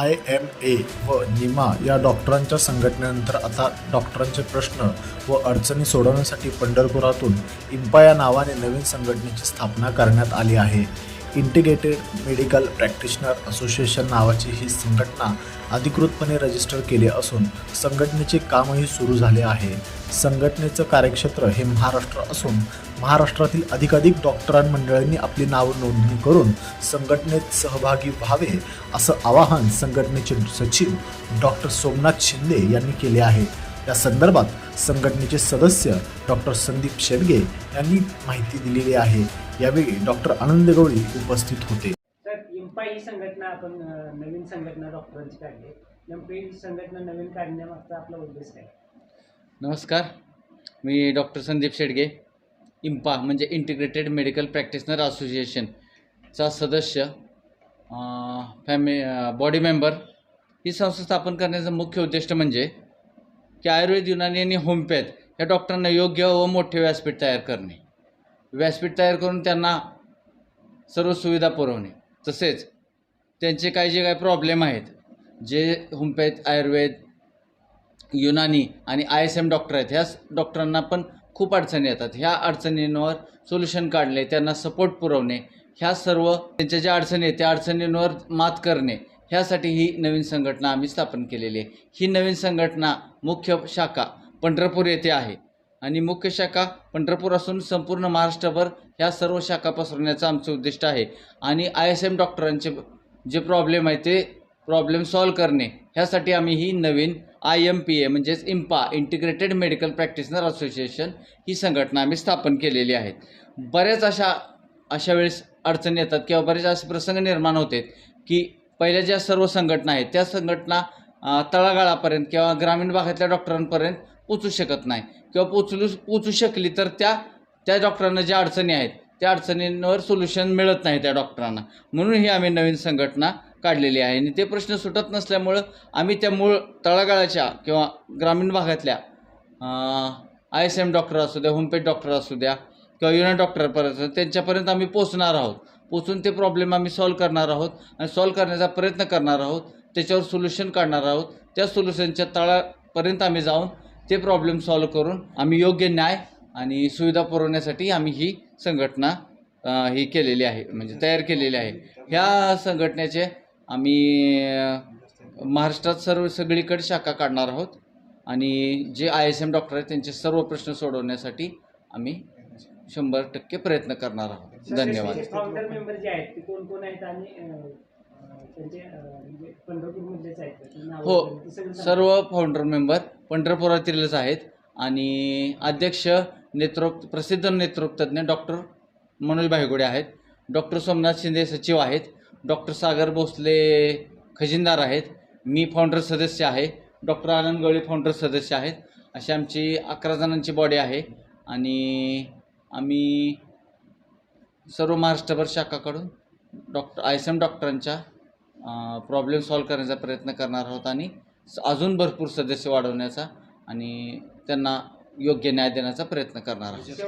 I M A व निमा या डॉक्टरांच्या संघटनेनंतर आता डॉक्टरांचे प्रश्न व अडचणी सोडवण्यासाठी पंढरपुरातून इम्पा या नावाने नवीन संघटनेची स्थापना करण्यात आली आहे. इंटिग्रेटेड मेडिकल प्रॅक्टिशनर असोसिएशन नावाची ही संघटना अधिकृतपणे रजिस्टर केली असून संघटनेचे कामही सुरू झाले आहे. संघटनेचं कार्यक्षेत्र हे महाराष्ट्र असून महाराष्ट्रातील अधिकाधिक डॉक्टरांमंडळांनी आपली नाव नोंदणी करून संघटनेत सहभागी व्हावे असं आवाहन संघटनेचे सचिव डॉक्टर सोमनाथ शिंदे यांनी केले आहे. या संदर्भात संघटनेचे सदस्य डॉक्टर संदीप शेडगे यांनी माहिती दिलेली आहे. यावेळी डॉक्टर आनंद गवळी उपस्थित होते. इम्पा ही संघटना आपण नवीन संघटना डॉक्टरांची काढली. नेमकं ही संघटना नवीन काढण्यामागचा आपला उद्देश काय? नमस्कार. मी डॉक्टर संदीप शेडगे इम्पा म्हणजे इंटिग्रेटेड मेडिकल प्रॅक्टिशनर असोसिएशनचा सदस्य फॅमि बॉडी मेंबर. ही संस्था स्थापन करण्याचं मुख्य उद्दिष्ट म्हणजे की आयुर्वेद युनानी आणि होमिओपॅथ या डॉक्टरांना योग्य व मोठे व्यासपीठ तयार करणे. व्यासपीठ तयार करून त्यांना सर्व सुविधा पुरवणे. तसेच त्यांचे काही जे काही प्रॉब्लेम आहेत जे होमपॅथ आयुर्वेद युनानी आणि आय एस एम डॉक्टर आहेत ह्या डॉक्टरांना पण खूप अडचणी येतात. ह्या अडचणींवर सोल्युशन काढणे त्यांना सपोर्ट पुरवणे ह्या सर्व त्यांच्या ज्या अडचणी आहेत त्या अडचणींवर मात करणे ह्यासाठी ही नवीन संघटना आम्ही स्थापन केलेली आहे. ही नवीन संघटना मुख्य शाखा पंढरपूर येथे आहे. आणि मुख्य शाखा पंढरपूर असून संपूर्ण महाराष्ट्रभर ह्या सर्व शाखा पसरवण्याचं आमचं उद्दिष्ट आहे. आणि आय एस एम डॉक्टरांचे जे प्रॉब्लेम आहे ते प्रॉब्लेम सॉल्व करणे ह्यासाठी आम्ही ही नवीन आय एम पी ए म्हणजेच IMPA integrated medical practitioner association ही संघटना आम्ही स्थापन केलेली आहे. बऱ्याच अशा अशा वेळेस अडचणी येतात किंवा बरेच असे प्रसंग निर्माण होते की पहिल्या ज्या सर्व संघटना आहेत त्या संघटना तळागाळापर्यंत किंवा ग्रामीण भागातल्या डॉक्टरांपर्यंत पोचू शकत नाही. किंवा पोचलू पोचू शकली तर त्या त्या डॉक्टरांना ज्या अडचणी आहेत त्या अडचणींवर सोल्युशन मिळत नाही त्या डॉक्टरांना म्हणून ही आम्ही नवीन संघटना काढलेली आहे. आणि ते प्रश्न सुटत नसल्यामुळं आम्ही त्या मूळ तळागाळाच्या किंवा ग्रामीण भागातल्या आय एस एम डॉक्टर असू द्या होमपेड डॉक्टर असू द्या किंवा युनियन डॉक्टरपर्यंत त्यांच्यापर्यंत आम्ही पोचणार आहोत. पोचून ते प्रॉब्लेम आम्ही सॉल्व करणार आहोत. आणि सॉल्व करण्याचा प्रयत्न करणार आहोत. त्याच्यावर सोल्युशन काढणार आहोत. त्या सोल्युशनच्या तळापर्यंत आम्ही जाऊन ते प्रॉब्लेम सॉल्व करून आम्ही योग्य न्याय आणि सुविधा पुरवण्यासाठी आम्ही ही संघटना ही केलेली आहे म्हणजे तयार केलेली आहे. ह्या संघटनेचे आम्ही महाराष्ट्रात सर्व सगळीकडे शाखा काढणार आहोत आणि जे आय एस एम डॉक्टर आहेत त्यांचे सर्व प्रश्न सोडवण्यासाठी आम्ही शंभर टक्के प्रयत्न करणार आहोत. धन्यवाद. म्हणजे हो. सर्व फाउंडर मेंबर पंढरपुरातीलच आहेत. आणि अध्यक्ष नेत्रोक्त प्रसिद्ध नेत्रोक्तज्ञ डॉक्टर मनोज भायगुडे आहेत. डॉक्टर सोमनाथ शिंदे सचिव आहेत. डॉक्टर सागर भोसले खजिनदार आहेत. मी फाउंडर सदस्य आहे. डॉक्टर आनंद गवळी फाउंडर सदस्य आहेत. अशी आमची अकरा जणांची बॉडी आहे. आणि आम्ही सर्व महाराष्ट्रभर शाखा काढून डॉक्टर आय एस एम डॉक्टरांच्या प्रॉब्लेम सॉल्व करण्याचा प्रयत्न करणार आहोत आणि स- अजून भरपूर सदस्य वाढवण्याचा आणि त्यांना योग्य न्याय देण्याचा प्रयत्न करणार आहोत.